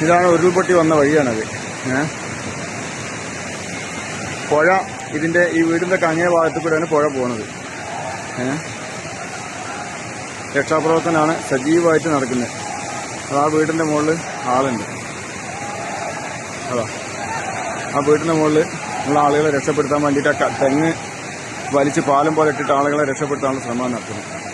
ഇതാണ് ഉരുൾപൊട്ടി വന്ന വഴിയാണത്. പുഴ ഇതിന്റെ ഈ വീടിന്റെ കങ്ങേ ഭാഗത്ത് കൂടെയാണ് പുഴ പോകുന്നത് ഏ? രക്ഷാപ്രവർത്തനമാണ് സജീവമായിട്ട് നടക്കുന്നത്. അത് ആ വീടിന്റെ മുകളിൽ ആളുണ്ട്. അതാ. ആ വീടിന്റെ മുകളിൽ ഉള്ള ആളുകളെ രക്ഷപ്പെടുത്താൻ വേണ്ടിയിട്ട് തെങ്ങ് വലിച്ച് പാലം പോലെ ഇട്ടിട്ട് ആളുകളെ രക്ഷപ്പെടുത്താനുള്ള ശ്രമം നടത്തുന്നത്.